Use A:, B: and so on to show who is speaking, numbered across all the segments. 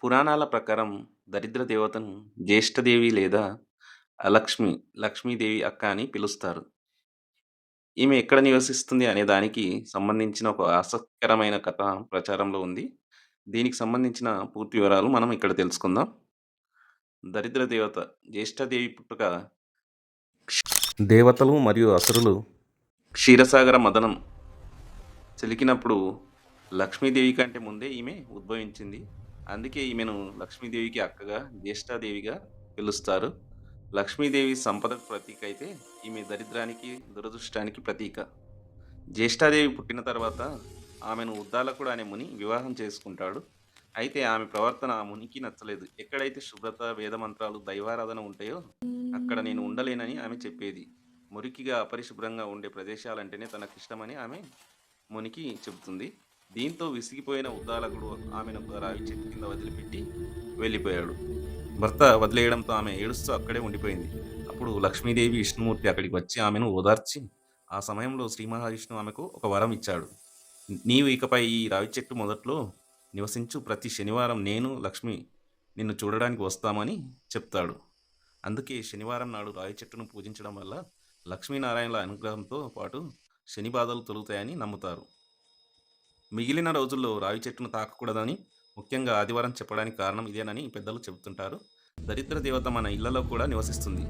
A: పురాణాల ప్రకారం దరిద్ర దేవతను జ్యేష్ఠదేవి లేదా అలక్ష్మి లక్ష్మీదేవి అక్క అని పిలుస్తారు. ఈమె ఎక్కడ నివసిస్తుంది అనే దానికి సంబంధించిన ఒక ఆసక్తికరమైన కథ ప్రచారంలో ఉంది. దీనికి సంబంధించిన పూర్తి వివరాలు మనం ఇక్కడ తెలుసుకుందాం. దరిద్ర దేవత జ్యేష్ఠదేవి పుట్టుక దేవతలు మరియు అసురులు క్షీరసాగర మదనం చెలికినప్పుడు లక్ష్మీదేవి కంటే ముందే ఈమె ఉద్భవించింది. అందుకే ఈమెను లక్ష్మీదేవికి అక్కగా, జ్యేష్ఠాదేవిగా పిలుస్తారు. లక్ష్మీదేవి సంపదకు ప్రతీక అయితే ఈమె దరిద్రానికి, దురదృష్టానికి ప్రతీక. జ్యేష్ఠాదేవి పుట్టిన తర్వాత ఆమెను ఉద్దాలకుడు అనే ముని వివాహం చేసుకుంటాడు. అయితే ఆమె ప్రవర్తన ఆ మునికి నచ్చలేదు. ఎక్కడైతే శుభ్రత, వేదమంత్రాలు, దైవారాధన ఉంటాయో అక్కడ నేను ఉండలేనని ఆమె చెప్పేది. మురికిగా, అపరిశుభ్రంగా ఉండే ప్రదేశాలంటేనే తనకిష్టమని ఆమె మునికి చెబుతుంది. దీంతో విసిగిపోయిన ఉద్దాలకుడు ఆమెను ఒక రావి చెట్టు కింద వదిలిపెట్టి వెళ్ళిపోయాడు. భర్త వదిలేయడంతో ఆమె ఏడుస్తూ అక్కడే ఉండిపోయింది. అప్పుడు లక్ష్మీదేవి, విష్ణుమూర్తి అక్కడికి వచ్చి ఆమెను ఓదార్చి ఆ సమయంలో శ్రీ మహావిష్ణువు ఆమెకు ఒక వరం ఇచ్చాడు. నీవు ఇకపై ఈ రావి చెట్టు మొదట్లో నివసించు. ప్రతి శనివారం నేను, లక్ష్మి నిన్ను చూడడానికి వస్తామని చెప్తాడు. అందుకే శనివారం నాడు రావి చెట్టును పూజించడం వల్ల లక్ష్మీనారాయణల అనుగ్రహంతో పాటు శని బాధలు తొలుగుతాయని నమ్ముతారు. మిగిలిన రోజుల్లో రావి చెట్టును తాకకూడదని ముఖ్యంగా ఆదివారం చెప్పడానికి కారణం ఇదేనని పెద్దలు చెబుతుంటారు. దరిద్ర దేవత మన ఇళ్ళలో కూడా నివసిస్తుంది.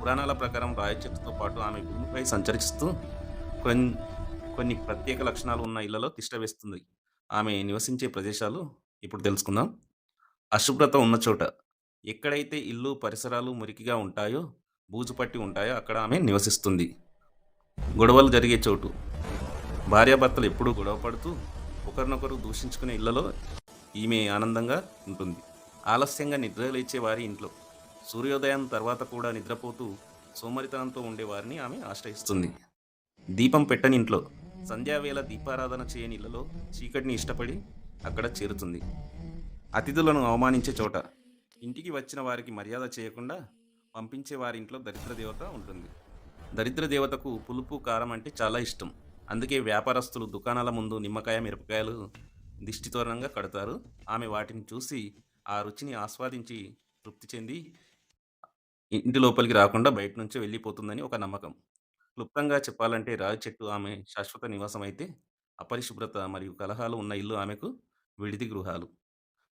A: పురాణాల ప్రకారం రావి చెట్టుతో పాటు ఆమె భూమిపై సంచరిస్తూ కొన్ని కొన్ని ప్రత్యేక లక్షణాలు ఉన్న ఇళ్ళలో తిష్టవేస్తుంది ఆమె నివసించే ప్రదేశాలు ఇప్పుడు తెలుసుకుందాం. అశుభ్రత ఉన్న చోట ఎక్కడైతే ఇల్లు, పరిసరాలు మురికిగా ఉంటాయో, బూజు పట్టి ఉంటాయో అక్కడ ఆమె నివసిస్తుంది. గొడవలు జరిగే చోటు భార్యాభర్తలు ఎప్పుడూ గొడవపడుతూ ఒకరినొకరు దూషించుకునే ఇళ్ళలో ఈమె ఆనందంగా ఉంటుంది. ఆలస్యంగా నిద్రలేచే వారి ఇంట్లో సూర్యోదయం తర్వాత కూడా నిద్రపోతూ సోమరితనంతో ఉండేవారిని ఆమె ఆశ్రయిస్తుంది. దీపం పెట్టని ఇంట్లో సంధ్యావేళ దీపారాధన చేయని ఇళ్ళలో చీకటిని ఇష్టపడి అక్కడ చేరుతుంది. అతిథులను అవమానించే చోట ఇంటికి వచ్చిన వారికి మర్యాద చేయకుండా పంపించే వారి ఇంట్లో దరిద్ర దేవత ఉంటుంది. దరిద్ర దేవతకు పులుపు, కారం అంటే చాలా ఇష్టం. అందుకే వ్యాపారస్తులు దుకాణాల ముందు నిమ్మకాయ, మిరపకాయలు దిష్టితోరణంగా కడతారు. ఆమె వాటిని చూసి ఆ రుచిని ఆస్వాదించి తృప్తి చెంది ఇంటి లోపలికి రాకుండా బయట నుంచి వెళ్ళిపోతుందని ఒక నమ్మకం. క్లుప్తంగా చెప్పాలంటే రావి చెట్టు ఆమె శాశ్వత నివాసమైతే, అపరిశుభ్రత మరియు కలహాలు ఉన్న ఇల్లు ఆమెకు విడిది గృహాలు.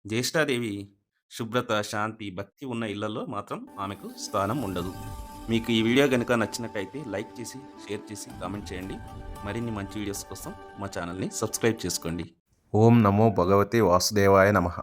A: జ్యేష్ఠాదేవి శుభ్రత, శాంతి, భక్తి ఉన్న ఇళ్ళలో మాత్రం ఆమెకు స్థానం ఉండదు. మీకు ఈ వీడియో కనుక నచ్చినట్టయితే లైక్ చేసి, షేర్ చేసి, కామెంట్ చేయండి. మరిన్ని మంచి వీడియోస్ కోసం మా ఛానల్ని సబ్స్క్రైబ్ చేసుకోండి.
B: ఓం నమో భగవతే వాసుదేవాయ నమః